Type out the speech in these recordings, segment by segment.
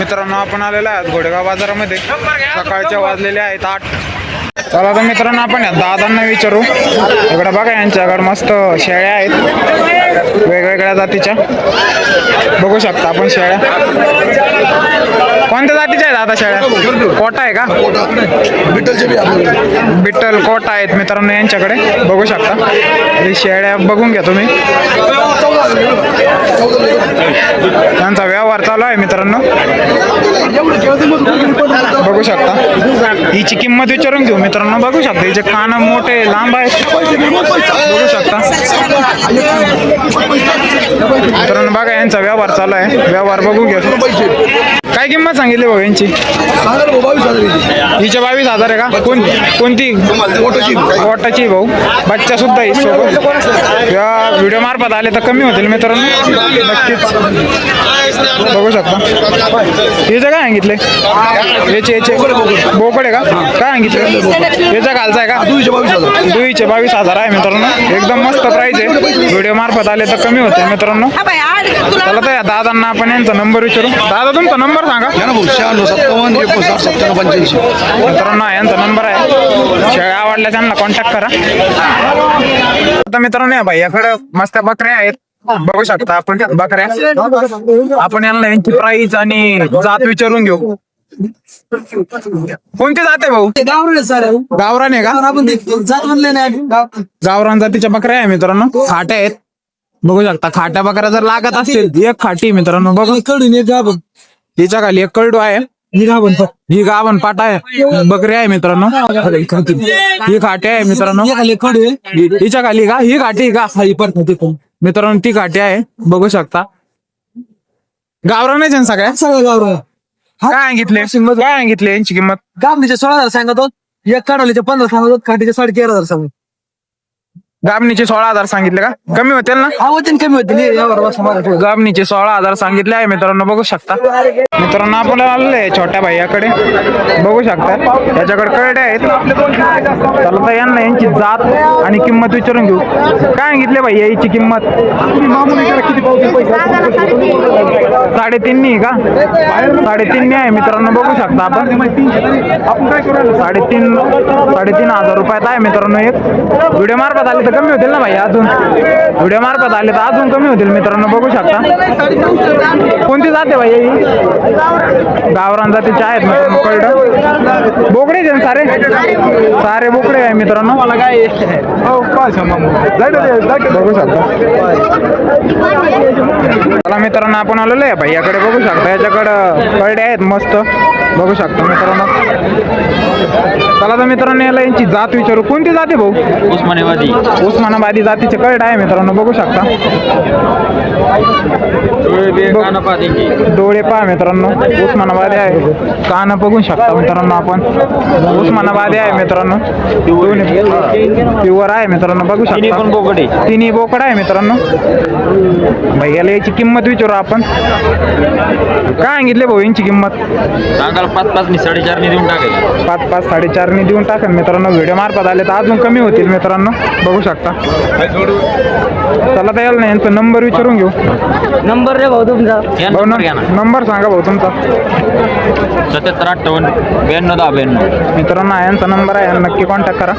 मित्रांनो आपण आलेलो आहोत घोडेगाव बाजारामध्ये. सकाळच्या वाजलेले आहेत आठ. चला तर मित्रांनो आपण या दादांना विचारू. इकडे बघा यांच्याकडे मस्त शेळ्या आहेत. वेगवेगळ्या जातीच्या. बघू शकता आपण शेळ्या. कोणत्या जातीच्या आहेत आता शेळ्या? कोटा आहे का? बिट्टल कोटा आहेत मित्रांनो यांच्याकडे. बघू शकता. शेळ्या बघून घ्या तुम्ही. त्यांचा व्यवहार चालू आहे मित्रांनो. बघू शकता. हिची किंमत विचारून घेऊ मित्रांनो. बघू शकता हिचे कान मोठे लांब आहेत. बघू शकता. मित्रांनो बघा यांचा व्यवहार चालू आहे. व्यवहार बघू घ्या काय किंमत सांगितली भाऊ यांची? भाऊ, बावीस हजार आहे. का? कोण कोणती. कोटाची भाऊ. बच्चा सुद्धा आहे सोबत. या व्हिडिओ मार्फत आले तर कमी होतील मित्रांनो. नक्कीच. बघू शकता. हिचे काय सांगितले याचे याचे बोकड आहे का? काय सांगितले याचा घालचा आहे का? दुईशे बावीस हजार. दुईचे बावीस हजार आहे मित्रांनो. एकदम मस्त प्राइस आहे. व्हिडिओ मार्फत आले तर कमी होतील मित्रांनो. चला तर या दादांना आपण यांचा नंबर विचारू. दादा तुमचा नंबर सांगा. या ना भाऊ शहाण्णव सत्तावन्न एकोणसाठ सत्त्याण्णव पंच्याऐंशी मित्रांनो हा यांचा नंबर आहे. शेळ्या आवडल्या त्यांना कॉन्टॅक्ट करा. आता मित्रांनो या भैयाकडे मस्त बकऱ्या आहेत. बघू शकता आपण बकऱ्या. आपण यांना यांची प्राइस आणि जात विचारून घेऊ. कोणती जात आहे भाऊ? गावरान सर. गावरान आहे का? आपण ते जात म्हणले नाही आम्ही. गाव- गावरान जातीच्या बकऱ्या आहे मित्रांनो. खाट्या आहेत. बघू शकता खाट्या बकऱ्या जर लागत असतील एक खाटी मित्रांनो बघू. एक कडून एक हिच्या खाली एक कळडू आहे. ही. ही गावन पाटा आहे. बकरी आहे मित्रांनो. ही खाटी आहे मित्रांनो. एक खाली हिच्या का? ही घाटी का? मित्रांनो ती घाटी आहे. बघू शकता. गावरानच आहे ना सगळ्या? सगळं गावरान. काय सांगितले? काय सांगितले यांची किंमत? गाभणीचे सोळा हजार सांगतो एक काढवलीचे पंधरा सांगतो खाटीचे साडे तेरा हजार सांगतो गाबणीचे सोळा हजार सांगितले का? कमी होतील ना? कमी होते मला ठेव. गाबणीचे सोळा हजार सांगितले आहे मित्रांनो बघू शकता. मित्रांनो आपल्याला आलेले छोट्या भाईयाकडे. बघू शकता. याच्याकडे कळडे आहेत. चला तर यांना यांची जात आणि किंमत विचारून घेऊ. काय सांगितले भैया याची किंमत? साडेतीन का? साडेतीन आहे मित्रांनो बघू शकता आपण. साडेतीन साडेतीन हजार रुपयात आहे मित्रांनो एक. व्हिडिओ मार्फत आले तर कमी होतील ना भाई अजून? व्हिडिओ मार्फत आले तर अजून कमी होतील मित्रांनो बघू शकता. कोणती जाते भाई गावरान जातीचे आहेत मित्रांनो कळड बोकडे आहेत सारे? सारे बोकडे आहे मित्रांनो. हो, मला काय बघू शकता. चला मित्रांनो आपण आलेलो आहे भैयाकडे बघू शकता. याच्याकडं कळडे आहेत मस्त. बघू शकता मित्रांनो. चला तर मित्रांनो याला यांची जात विचारू. कोणती जाते भाऊ? उस्मानाबादी. उस्मानाबादी जातीचे कळड आहे मित्रांनो बघू शकता. डोळे पहा मित्रांनो उस्मानाबादी आहे. कान बघू शकता मित्रांनो आपण. उस्मानाबादी आहे मित्रांनो. प्युअर आहे मित्रांनो बघू शकता. पण बोकडे. तिन्ही बोकड आहे मित्रांनो. भैयाला याची किंमत विचारू आपण. काय सांगितले भाऊ यांची किंमत? सांगाल पाच पाच साडेचारने देऊन टाकायचे. पाच पाच साडेचारने देऊन टाकेल मित्रांनो व्हिडिओ मार्फत आले तर अजून कमी होतील मित्रांनो. बघू शकता. चला तर याला ना यांचा नंबर विचारून घेऊ. नंबर रे भाऊ तुमचा. भाऊ नंबर घ्या ना. नंबर सांगा भाऊ तुमचा. सत्याहत्तर अठ्ठावन्न ब्याण्णव दहा ब्याण्णव. मित्रांनो हा यांचा नंबर आहे. नक्की कॉन्टॅक्ट करा.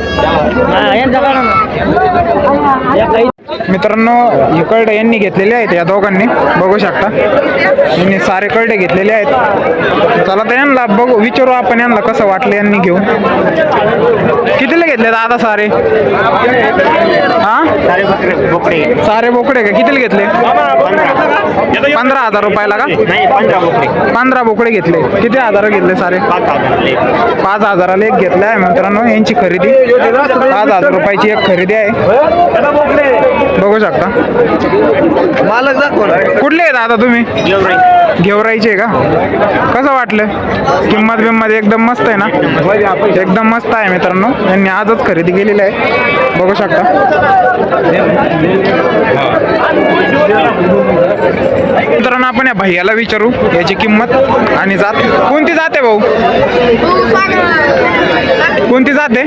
मित्रांनो हे कळडे यांनी घेतलेले आहेत या दोघांनी. बघू शकता. यांनी सारे कळडे घेतलेले आहेत. चला तर यांना बघू विचारू आपण यांना कसं वाटलं यांनी घेऊन. कितीला घेतले दादा सारे? हा? बोकडे सारे बोकडे का? कितीला घेतले? पंधरा हजार रुपयाला का? पंधरा बोकडे पंधरा बोकडे घेतले. किती हजार घेतले सारे? पाच हजाराला एक घेतला आहे मित्रांनो यांची खरेदी. पाच हजार रुपयाची एक खरेदी आहे. बघू शकता. मालक दाखव. कुठले आहेत आता तुम्ही? घेवरायचे का? कसं वाटलं? किंमत बिंमत एकदम मस्त आहे ना? एकदम मस्त आहे मित्रांनो. यांनी आजच खरेदी केलेली आहे. बघू शकता. मित्रांनो आपण या भैयाला विचारू. याची किंमत आणि जात. कोणती जाते भाऊ? कोणती जाते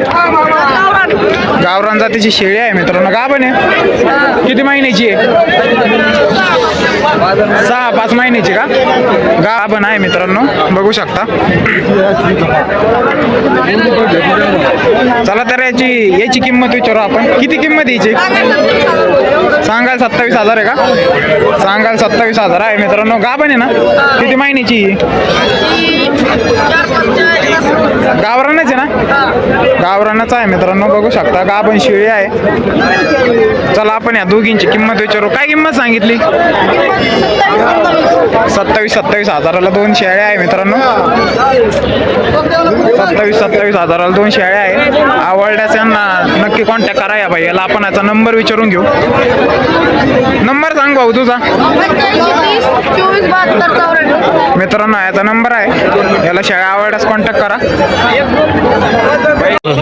गावरान जातीची शेळी आहे मित्रांनो. का आहे? किती महिन्याची आहे? सहा पाच महिन्याची का? गाभण आहे मित्रांनो. बघू शकता. चला तर याची याची किंमत विचारू आपण. किती किंमत याची? सांगाल सत्तावीस हजार आहे का? सांगाल सत्तावीस हजार आहे मित्रांनो. गाभण आहे ना? किती महिन्याची? गावरानच आहे ना? गावरानच आहे मित्रांनो बघू शकता. गा पण शिळी आहे. चला आपण या दोघींची किंमत विचारू. काय किंमत सांगितली? सत्तावीस सत्तावीस हजाराला दोन शेळ्या आहे मित्रांनो. सत्तावीस सत्तावीस हजाराला दोन शेळ्या आहे. आवडल्यास यांना नक्की कॉन्टॅक्ट करा या भाई याला आपण याचा नंबर विचारून घेऊ. नंबर सांग भाऊ तुझा. मित्रांनो याचा नंबर आहे. याला शेळ्या आवडल्यास कॉन्टॅक्ट करा.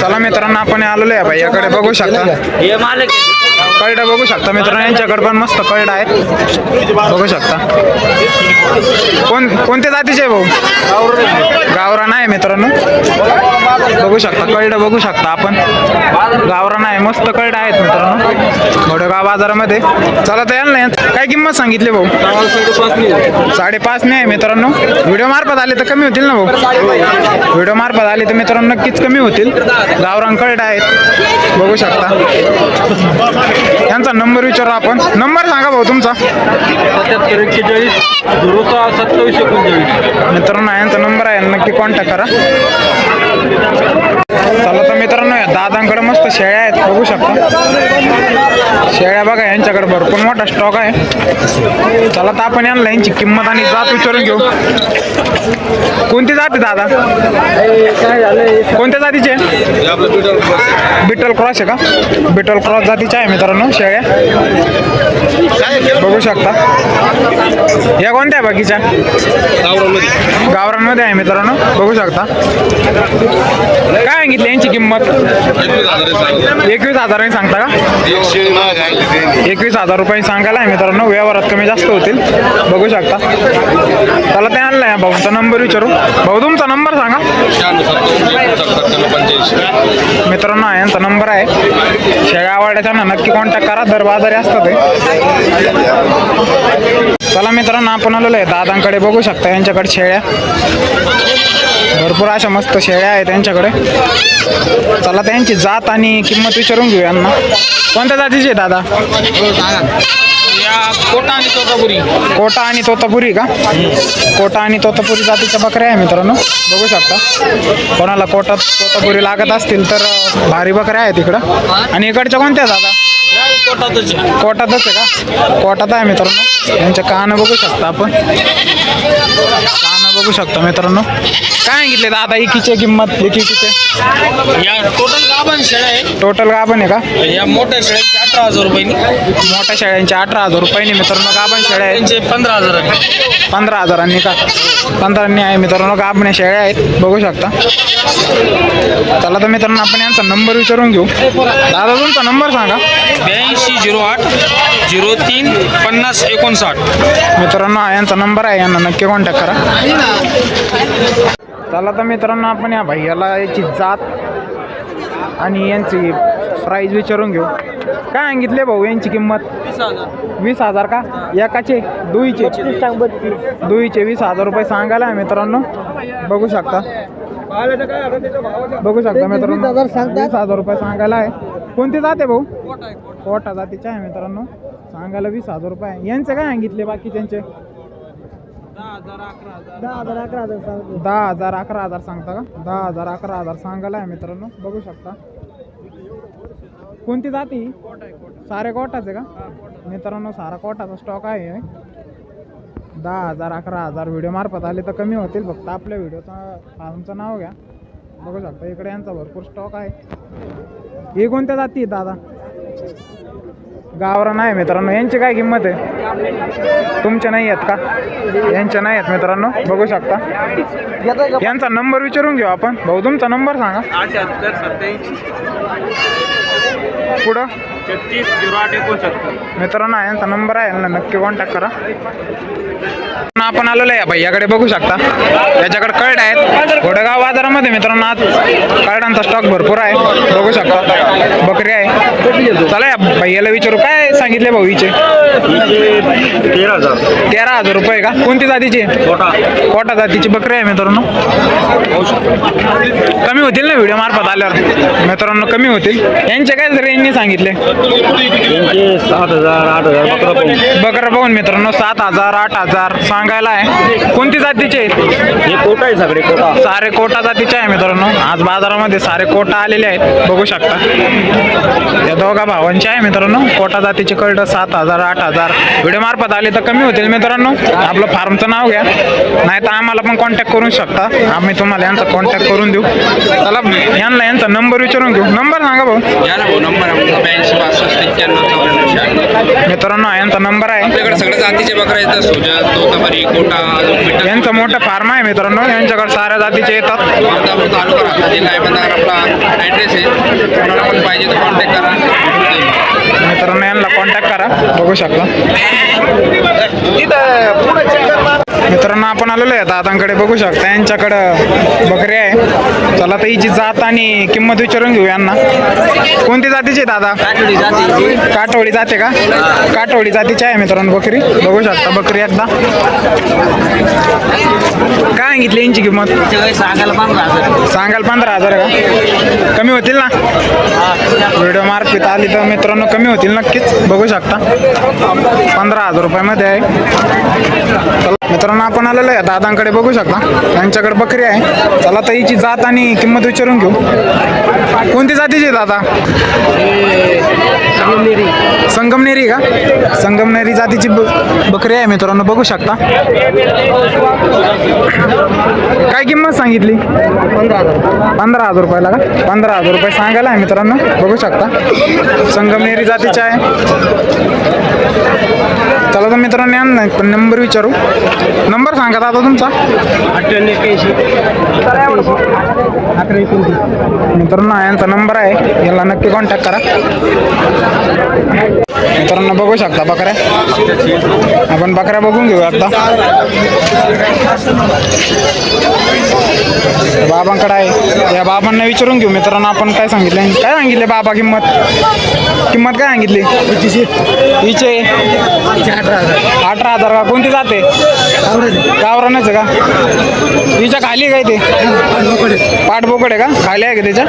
चला मित्रांनो आपण आलेलो आहे भाई याकडे बघू शकता. हे मालक बघू शकता मित्रांनो यांच्याकडे पण मस्त कळडा आहेत बघू शकता. कोण कोणत्या जातीचे भाऊ? गावरान आहे मित्रांनो. बघू शकता कळडं बघू शकता आपण. गावरान आहे मस्त कळडा आहेत मित्रांनो. घोडेगाव बाजारामध्ये. चला तर यायला ना काय किंमत सांगितली भाऊ? साडेपाच नाही मित्रांनो. व्हिडिओ मार्फत आले तर कमी होतील ना भाऊ? व्हिडिओ मार्फत आले तर मित्रांनो नक्कीच कमी होतील. गावरान कळडा आहेत बघू शकता. यांचा नंबर विचारू आपण. नंबर सांगा भाऊ तुमचा. सत्याहत्तर एक्केचाळीस झिरो सहा सत्तावीस एकोणचाळीस मित्रांनो यांचा नंबर आहे. नक्की कॉन्टॅक्ट करा. चला तर मित्रांनो दादांकडे मस्त शेळ्या आहेत बघू शकता. शेळ्या बघा यांच्याकडे भरपूर मोठा स्टॉक आहे. चला तर आपण यांना यांची किंमत आणि जात विचारून घेऊ. कोणती जात आहे दादा? कोणत्या जातीचे? बिटल क्रॉस आहे का? बिटल क्रॉस जातीच्या आहे मित्रांनो शेळ्या. बघू शकता. या कोणत्या बाकीच्या? गावरांमध्ये आहे मित्रांनो बघू शकता. काय सांगितली यांची किंमत? एकवीस हजारांनी सांगता का? एकवीस हजार रुपये सांगायला आहे मित्रांनो व्यवहारात कमी जास्त होतील. बघू शकता. त्याला ते आणलं आहे भाऊचा नंबर विचारू. भाऊ तुमचा नंबर सांगा. मित्रांनो हा यांचा नंबर आहे. शेळ्या आवडल्याच्या ना नक्की कॉन्टॅक्ट करा. दर बाजारी असतात ते. चला मित्रांनो आपण आलेलो आहे. दादांकडे बघू शकता यांच्याकडे शेळ्या. भरपूर अशा मस्त शेळ्या आहेत त्यांच्याकडे. चला त्यांची जात आणि किंमत विचारून घेऊ यांना. कोणत्या जातीची आहे दादा? कोटा आणि तोतापुरी. कोटा आणि तोतापुरी का? कोटा आणि तोतापुरी जातीच्या बकऱ्या आहे मित्रांनो. बघू शकता. कोणाला कोटा तोतापुरी लागत असतील तर भारी बकऱ्या आहेत इकडं. आणि इकडच्या कोणत्या दादा? कोटातच आहे का? कोटात आहे मित्रांनो. यांच्या कानं बघू शकता आपण. बघू शकता मित्रांनो. काय सांगितले दादा एकीचे किंमत एकीचे? या टोटल गाभण शेळ्या आहे. टोटल गाभण आहे का? या मोठ्या शेळ्यांची अठरा हजार रुपयांनी. मोठ्या शेळ्यांचे अठरा हजार रुपयांनी मित्रांनो गाभण शेळ्या त्यांचे पंधरा हजार पंधरा हजारांनी का? पंधरांनी आहे मित्रांनो गाभणे शेळ्या आहेत. बघू शकता. चला तर मित्रांनो आपण यांचा नंबर विचारून घेऊ. दादा तुमचा नंबर सांगा. ब्याऐंशी झिरो आठ झिरो तीन पन्नास एकोणसाठ. मित्रांनो हा यांचा नंबर आहे. यांना नक्की कॉन्टॅक्ट करा. चला तर मित्रांनो आपण या भैयाला याची जात आणि यांची प्राईज विचारून घेऊ. काय सांगितले भाऊ यांची किंमत? वीस हजार का? एकाचे दुईचे. दुईचे वीस हजार रुपये सांगायला आहे मित्रांनो. बघू शकता. बघू शकता मित्रांनो. वीस हजार रुपये सांगायला आहे. कोणती जाते भाऊ? कोटा जातीचे आहे मित्रांनो. सांगायला वीस हजार रुपये. यांचे काय सांगितले बाकी त्यांचे दहा हजार अकरा हजार सांगता. का? दहा हजार अकरा हजार सांगायला आहे मित्रांनो. बघू शकता. कोणती जाती? सारे कोटाचे का? मित्रांनो सारा कोटाचा स्टॉक आहे हे. दहा हजार अकरा हजार व्हिडिओ मार्फत आले तर कमी होतील. फक्त आपल्या व्हिडिओचा फार्मचं नाव घ्या. बघू शकता इकडे यांचा भरपूर स्टॉक आहे. हे कोणत्या जाती दादा? गावरान आहे मित्रांनो. यांची काय किंमत आहे? तुमचे नाही आहेत का? यांचे नाही आहेत मित्रांनो. बघू शकता. यांचा नंबर विचारून घेऊ आपण. भाऊ तुमचा नंबर सांगा. पुढं? मित्रांनो यांचा नंबर आहे. यांना नक्की कॉन्टॅक्ट करा. आपण आलेलो आहे. भैयाकडे बघू शकता. याच्याकडे कळड आहेत. घोडेगाव बाजारामध्ये मित्रांनो आज कळडांचा स्टॉक भरपूर आहे. बघू शकता. बकरी आहे. चला या भैयाला विचारू. काय सांगितले भाऊ हिचे? तेरा हजार तेरा हजार रुपये का? कोणती जातीची? कोटा जातीची बकरी आहे मित्रांनो. कमी होतील ना व्हिडिओ मार्फत आल्यावर? मित्रांनो कमी होतील. यांचे काय रेंजने सांगितले? सात हजार आठ हजार बकरा पाहून. बकरा पाहून मित्रांनो सात हजार आठ हजार. सांगायला आहे. कोणती जातीचे आहेत? हे कोटा आहे सगळे कोटा. सारे कोटा जातीचे आहे मित्रांनो. आज बाजारामध्ये सारे कोटा आलेले आहेत. बघू शकता. या दोघा भावांचे आहे मित्रांनो. कोटा जातीचे कळड सात हजार आठ हजार. व्हिडिओ मार्फत आले तर कमी होतील मित्रांनो. आपलं फार्मचं नाव घ्या. नाही तर आम्हाला पण कॉन्टॅक्ट करू शकता. आम्ही तुम्हाला यांचा कॉन्टॅक्ट करून देऊ. चला यांना यांचा नंबर विचारून घेऊ. नंबर सांगा भाऊ. या ना भाऊ नंबर ब्याऐंशी पासष्ट एक्क्याण्णव. मित्रांनो यांचा नंबर आहे. आपल्याकडे सगळ्या जातीचे बकरा येतात सोजत तोतापरी कोटा अजून पिठा यांचं मोठं फार्म आहे मित्रांनो. यांच्याकडे साऱ्या जातीचे येतात. वर्धापूर तालुका राहता. जिल्हा अहमदनगर आपला ॲड्रेस आहे कोणाला पण पाहिजे तर कॉन्टॅक्ट करा. भेटून जाईल मित्रांनो यांना कॉन्टॅक्ट करा. बघू शकता. मित्रांनो आपण आलेलो आहे. दादांकडे बघू शकता. यांच्याकडं बकरी आहे. चला तर हिची जात आणि किंमत विचारून घेऊ यांना. कोणती जातीची दादा? काठवडी जाते का? काठवडी जातीची आहे मित्रांनो बकरी. बघू शकता बकरी एकदा. काय सांगितली यांची किंमत? सांगायला पंधरा हजार सांगाल पंधरा हजार का? कमी होतील ना? व्हिडिओ मार्फत आली तर मित्रांनो कमी होतील नक्कीच. बघू शकता. पंधरा हजार रुपयामध्ये आहे. चला मित्रांनो आपण आलेलो आहे. दादांकडे बघू शकता. त्यांच्याकडे बकरी आहे. चला तर हिची जात आणि किंमत विचारून घेऊ. कोणती जातीची आहे दादा? संगमनेरी का? संगमनेरी जातीची ब- बकरी आहे मित्रांनो बघू शकता. काय किंमत सांगितली? पंधरा हजार रुपयाला का? पंधरा हजार रुपये सांगायला आहे मित्रांनो बघू शकता. संगमनेरी जातीची आहे. चला तर मित्रांनो यांना पण नंबर विचारू. नंबर सांगा दादा तुमचा. मित्रांनो हा यांचा नंबर आहे. याला नक्की कॉन्टॅक्ट करा. मित्रांनो बघू शकता बकऱ्या. आपण बकऱ्या बघून घेऊ आता. बाबांकडे आहे. या बाबांना विचारून घेऊ. मित्रांनो आपण काय सांगितले काय सांगितले बाबा किंमत? किंमत काय सांगितली? हिचे अठरा हजार. का? कोणती जाते गावरानच आहे का? हिच्या खाली काय ते पाठबोकड आहे का? खाली आहे का त्याच्या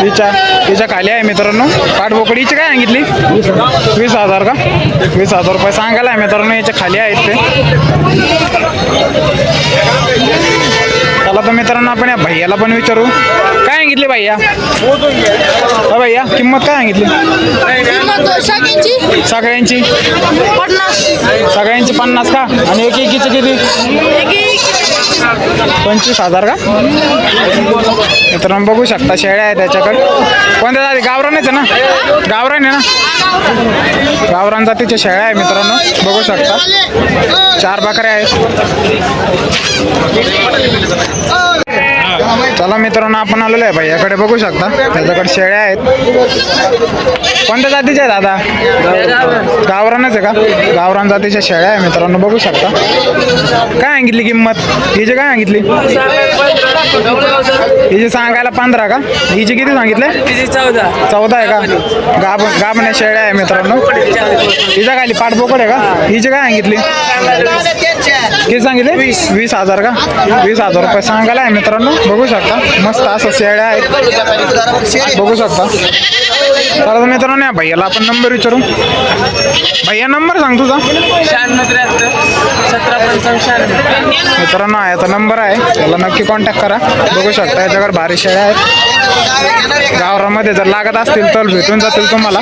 हिच्या हिच्या खाली आहे मित्रांनो. पाठबोकड हिची काय सांगितली? वीस हजार का? वीस हजार रुपये सांगायला आहे मित्रांनो. याच्या खाली आहेत ते. चला तर मित्रांनो आपण या भैयाला पण विचारू. काय सांगितली भैया? हा भैया किंमत काय सांगितली? सगळ्यांची? सगळ्यांची. पन्नास. का? आणि एक एकीची किती पंचवीस हजार का? मित्रांनो बघू शकता शेळ्या आहेत त्याच्याकडे. कोणत्या जाती? गावरान आहे ना? गावरान आहे ना? गावरान जातीच्या शेळ्या आहे मित्रांनो बघू शकता. चार बकऱ्या आहेत. चला मित्रांनो आपण आलेलो आहे भैयाकडे बघू शकता. त्याच्याकडे शेळ्या आहेत. कोणत्या जातीच्या आहे दादा गावरानच आहे का? गावरान जातीच्या शेळ्या आहे मित्रांनो बघू शकता. काय सांगितली किंमत? हिची काय सांगितली? हिची सांगायला पंधरा का? हिची किती सांगितले? चौदा चौदा आहे का? गाब गाबण्या शेळ्या आहे मित्रांनो. हिच्या खाली पाठपोकड आहे का? हिची काय सांगितली? किती सांगितले? वीस. वीस हजार का? वीस हजार रुपये सांगायला आहे मित्रांनो. बघू शकता. मस्त असं शेळ्या आहेत. बघू शकता. तर मित्रांनो या भैयाला आपण नंबर विचारू. भैया नंबर सांग तुझा. मित्रांनो याचा नंबर आहे. त्याला नक्की कॉन्टॅक्ट करा. बघू शकता याच्याकडे भारी शेळ्या आहेत. गावरामध्ये जर लागत असतील तर भेटून जातील तुम्हाला.